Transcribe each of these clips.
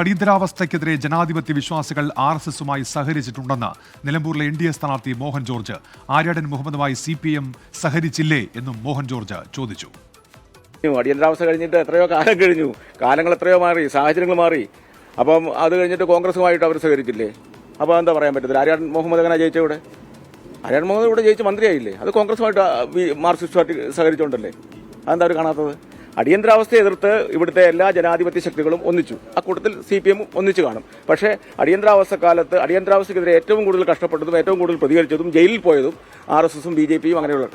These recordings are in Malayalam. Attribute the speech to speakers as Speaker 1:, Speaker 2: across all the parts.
Speaker 1: അടിയന്തരാവസ്ഥയ്ക്കെതിരെ ജനാധിപത്യ വിശ്വാസികൾ ആർ എസ് എസുമായി സഹകരിച്ചിട്ടുണ്ടെന്ന് നിലമ്പൂരിലെ എൻ ഡി എ സ്ഥാനാർത്ഥി മോഹൻ ജോർജ് ആര്യാടൻ മുഹമ്മദുമായി സി പി എം സഹകരിച്ചില്ലേ എന്നും മോഹൻ ജോർജ് ചോദിച്ചു.
Speaker 2: അടിയന്തരാവസ്ഥ കഴിഞ്ഞിട്ട് എത്രയോ കാലം കഴിഞ്ഞു. കാലങ്ങൾ എത്രയോ മാറി സാഹചര്യങ്ങൾ മാറി. അപ്പം അത് കഴിഞ്ഞിട്ട് കോൺഗ്രസുമായിട്ട് അവർ സഹകരിച്ചില്ലേ? അപ്പോൾ എന്താ പറയാൻ പറ്റത്തില്ല? ആര്യാടൻ മുഹമ്മദ് എങ്ങനെ ജയിച്ച ഇവിടെ? ആര്യാടൻ മുഹമ്മദ് ഇവിടെ ജയിച്ച് മന്ത്രിയായില്ലേ? അത് കോൺഗ്രസുമായിട്ട് മാർക്സിസ്റ്റ് പാർട്ടി സഹകരിച്ചുകൊണ്ടല്ലേ അതെന്താ അവർ കാണാത്തത്? അടിയന്തരാവസ്ഥയെ എതിർത്ത് ഇവിടുത്തെ എല്ലാ ജനാധിപത്യ ശക്തികളും ഒന്നിച്ചു. അക്കൂട്ടത്തിൽ സി പി എമ്മും ഒന്നിച്ചു കാണും. പക്ഷേ അടിയന്തരാവസ്ഥ കാലത്ത് അടിയന്തരാവസ്ഥക്കെതിരെ ഏറ്റവും കൂടുതൽ കഷ്ടപ്പെട്ടതും ഏറ്റവും കൂടുതൽ പ്രതികരിച്ചതും ജയിലിൽ പോയതും ആർ എസ് എസും ബി ജെ പിയും അങ്ങനെയുള്ള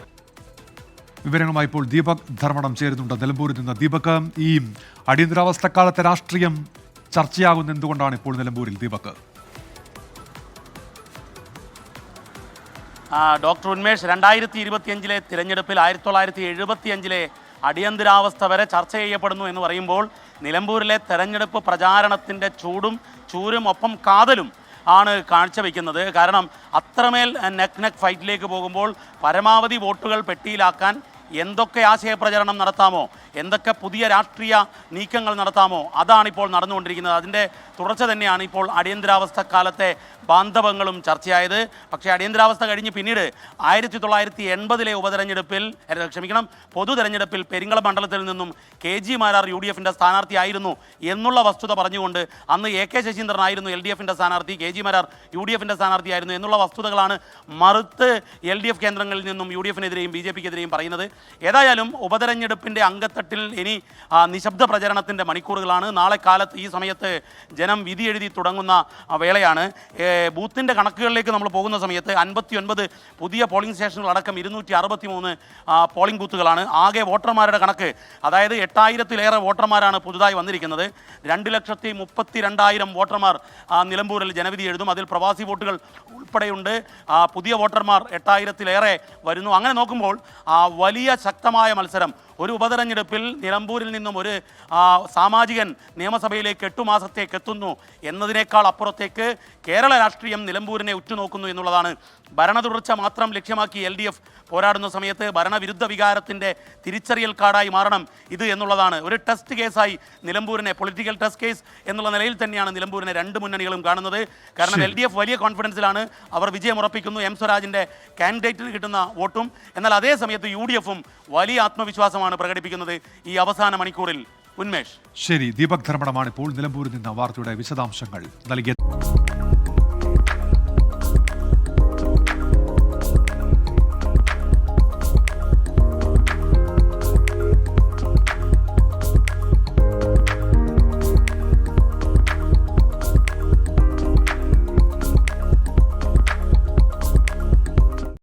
Speaker 1: വിവരങ്ങളുമായി ഇപ്പോൾ ദീപക് ധർമ്മടം ചേരുന്നുണ്ട്. നിലമ്പൂരിൽ നിന്ന് ദീപക് ഈ അടിയന്തരാവസ്ഥ കാലത്തെ രാഷ്ട്രീയം ചർച്ചയാകുന്ന എന്തുകൊണ്ടാണ് ഇപ്പോൾ നിലമ്പൂരിൽ ദീപക്?
Speaker 3: ആ, ഡോക്ടർ ഉന്മേഷ് രണ്ടായിരത്തി ഇരുപത്തിയഞ്ചിലെ തിരഞ്ഞെടുപ്പിൽ ആയിരത്തി തൊള്ളായിരത്തി എഴുപത്തിയഞ്ചിലെ അടിയന്തരാവസ്ഥ വരെ ചർച്ച ചെയ്യപ്പെടുന്നു എന്ന് പറയുമ്പോൾ നിലമ്പൂരിലെ തെരഞ്ഞെടുപ്പ് പ്രചാരണത്തിന്റെ ചൂടും ചൂരും ഒപ്പം കാതലും ആണ് കാഴ്ചവെക്കുന്നത്. കാരണം അത്രമേൽ നെക്ക് നെക്ക് ഫൈറ്റിലേക്ക് പോകുമ്പോൾ പരമാവധി വോട്ടുകൾ പെട്ടിയിലാക്കാൻ എന്തൊക്കെ ആശയപ്രചരണം നടത്താമോ? എന്തൊക്കെ പുതിയ രാഷ്ട്രീയ നീക്കങ്ങൾ നടത്താമോ? അതാണ് ഇപ്പോൾ നടന്നുകൊണ്ടിരിക്കുന്നത്. അതിന്റെ തുടർച്ച തന്നെയാണ് ഇപ്പോൾ അടിയന്തരാവസ്ഥ കാലത്തെ ബാന്ധവങ്ങളും ചർച്ചയായത്. പക്ഷേ അടിയന്തരാവസ്ഥ കഴിഞ്ഞ് പിന്നീട് ആയിരത്തി തൊള്ളായിരത്തി എൺപതിലെ ഉപതെരഞ്ഞെടുപ്പിൽ ക്ഷമിക്കണം പൊതു തെരഞ്ഞെടുപ്പിൽ പെരിങ്ങള മണ്ഡലത്തിൽ നിന്നും K G Marar U D എഫിന്റെ സ്ഥാനാർത്ഥിയായിരുന്നു എന്നുള്ള വസ്തുത പറഞ്ഞുകൊണ്ട് അന്ന് എ കെ ശശീന്ദ്രനായിരുന്നു എൽ ഡി എഫിന്റെ സ്ഥാനാർത്ഥി K G Marar U D എഫിന്റെ സ്ഥാനാർത്ഥിയായിരുന്നു എന്നുള്ള വസ്തുതകളാണ് മറുത്ത് എൽ ഡി എഫ് കേന്ദ്രങ്ങളിൽ നിന്നും യു ഡി എഫിനെതിരെയും ബി ജെ പിക്കെതിരെയും പറയുന്നത്. ഏതായാലും ഉപതെരഞ്ഞെടുപ്പിന്റെ അംഗത്തട്ടിൽ ഇനി നിശബ്ദ പ്രചരണത്തിന്റെ മണിക്കൂറുകളാണ്. നാളെ കാലത്ത് ഈ സമയത്ത് ജനം വിധി എഴുതി തുടങ്ങുന്ന വേളയാണ്. ബൂത്തിന്റെ കണക്കുകളിലേക്ക് നമ്മൾ പോകുന്ന സമയത്ത് അൻപത്തി ഒൻപത് പുതിയ പോളിംഗ് സ്റ്റേഷനുകൾ അടക്കം ഇരുന്നൂറ്റി അറുപത്തി മൂന്ന് പോളിംഗ് ബൂത്തുകളാണ്. ആകെ വോട്ടർമാരുടെ കണക്ക് അതായത് എട്ടായിരത്തിലേറെ വോട്ടർമാരാണ് പുതുതായി വന്നിരിക്കുന്നത്. രണ്ട് ലക്ഷത്തി മുപ്പത്തി രണ്ടായിരം വോട്ടർമാർ നിലമ്പൂരിൽ ജനവിധി എഴുതും. അതിൽ പ്രവാസി വോട്ടുകൾ ഉൾപ്പെടെയുണ്ട്. പുതിയ വോട്ടർമാർ എട്ടായിരത്തിലേറെ വരുന്നു. അങ്ങനെ നോക്കുമ്പോൾ വലിയ ശക്തമായ മത്സരം. ഒരു ഉപതെരഞ്ഞെടുപ്പിൽ നിലമ്പൂരിൽ നിന്നും ഒരു സാമാജികൻ നിയമസഭയിലേക്ക് എട്ടു മാസത്തേക്ക് എത്തുന്നു എന്നതിനേക്കാൾ അപ്പുറത്തേക്ക് കേരള രാഷ്ട്രീയം നിലമ്പൂരിനെ ഉറ്റുനോക്കുന്നു എന്നുള്ളതാണ്. ഭരണ തുടർച്ച മാത്രം ലക്ഷ്യമാക്കി എൽ ഡി എഫ് പോരാടുന്ന സമയത്ത് ഭരണവിരുദ്ധ വികാരത്തിന്റെ തിരിച്ചറിയൽ കാർഡായി മാറണം ഇത് എന്നുള്ളതാണ്. ഒരു ടെസ്റ്റ് കേസായി നിലമ്പൂരിനെ പൊളിറ്റിക്കൽ ടെസ്റ്റ് കേസ് എന്നുള്ള നിലയിൽ തന്നെയാണ് നിലമ്പൂരിനെ രണ്ട് മുന്നണികളും കാണുന്നത്. കാരണം എൽ ഡി എഫ് വലിയ കോൺഫിഡൻസിലാണ്. അവർ വിജയം ഉറപ്പിക്കുന്നു എം സ്വരാജിന്റെ കാൻഡിഡേറ്റിന് കിട്ടുന്ന വോട്ടും. എന്നാൽ അതേ സമയത്ത് യു ഡി എഫും വലിയ ആത്മവിശ്വാസമാണ്. പ്രകടിപ്പിക്കുന്നത് ഈ അവസാന മണിക്കൂറിൽ. ഉന്മേഷ്.
Speaker 1: ശരി ദീപക് ധർമ്മടമാണ് ഇപ്പോൾ നിലമ്പൂരിൽ നിന്ന് വാർത്തയുടെ വിശദാംശങ്ങൾ നൽകിയത്.